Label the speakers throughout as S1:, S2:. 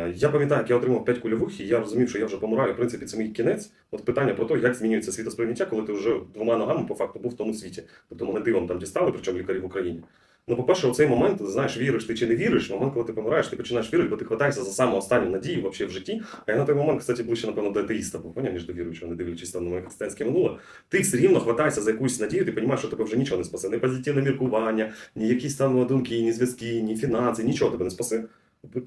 S1: Е, Я пам'ятаю, як я отримав 5 кульових, і я розумів, що я вже помираю. В принципі, це мій кінець. От питання про те, як змінюється світосприйняття, коли ти вже двома ногами по факту був в тому світі. Тобто мене дивом там дістали, причому лікарі в Україні. Ну, по-перше, оцей момент, знаєш, віриш ти чи не віриш, момент, коли ти помираєш, ти починаєш вірити, бо ти хватаєшся за саму останню надію вообще в житті. А я на той момент, кстати, ближче, напевно, до атеїста був, поняв, ніж до віруючого, не дивлячись там на моє християнське минуле. Ти все рівно хватаєшся за якусь надію, ти розумієш, що тебе вже нічого не спасе. Ні позитивне міркування, ні якісь там думки, ні зв'язки, ні фінанси, нічого тебе не спасе.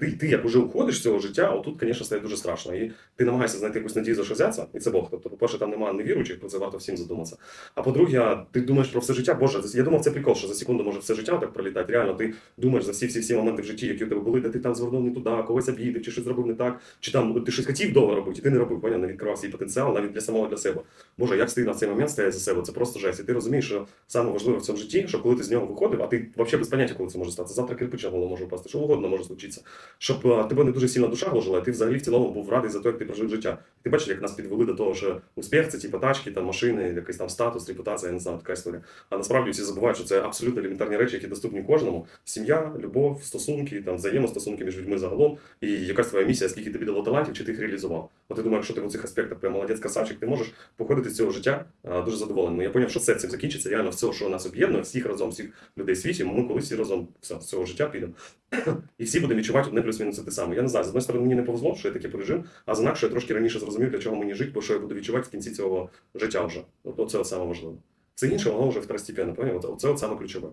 S1: Ти, ти як уже уходиш з цього життя, отут, звісно, стає дуже страшно. І ти намагаєшся знайти якусь надію за що взятися, і це Бог. Тобто, по-перше, там немає невіруючих, про це варто всім задуматися. А по-друге, ти думаєш про все життя. Боже, я думав, це прикол, що за секунду може все життя так пролітати. Реально, ти думаєш за всі всі всі моменти в житті, які у тебе були, де ти там звернув не туди, когось обідив, чи щось зробив не так, чи там ти щось хотів довго робити, і ти не робив, поняв, не відкривав свій потенціал навіть для самого для себе. Боже, як стидно в цей момент стоять за себе, це просто жесть. І ти розумієш, що саме важливе в цьому житті, що коли ти з нього виходив, а ти взагалі без поняття, коли це може стати. Завтра кирпич на голову може впасти, що угодно може случитися. Щоб тебе не дуже сильно душа гложила, ти взагалі в цілому був радий за те, як ти прожив життя. Ти бачиш, як нас підвели до того, що успіх це типу тачки, там машини, якийсь там статус, репутація, я не знаю, така історія. А насправді всі забувають, що це абсолютно елементарні речі, які доступні кожному. Сім'я, любов, стосунки, там взаємостосунки між людьми загалом, і якась твоя місія, скільки тобі дало талантів, чи ти їх реалізував. От я думаю, якщо ти в цих аспектах прям молодець красавчик, ти можеш походити з цього життя дуже задоволеним. Я зрозумів, що все цим закінчиться. Реально все, що нас об'єднує, всіх разом, всіх людей в світі, ми колись всі разом все, з цього життя підемо. І всі будемо відчувати одне плюс-мінус те саме. Я не знаю, з одної сторони мені не повезло, що я таке пережив, а з інакше я трошки раніше зрозумів, для чого мені жити, бо що я буду відчувати в кінці цього життя вже. От це от саме важливе. Все інше, воно вже второстепенно, поняв? Оце, оце от саме ключове.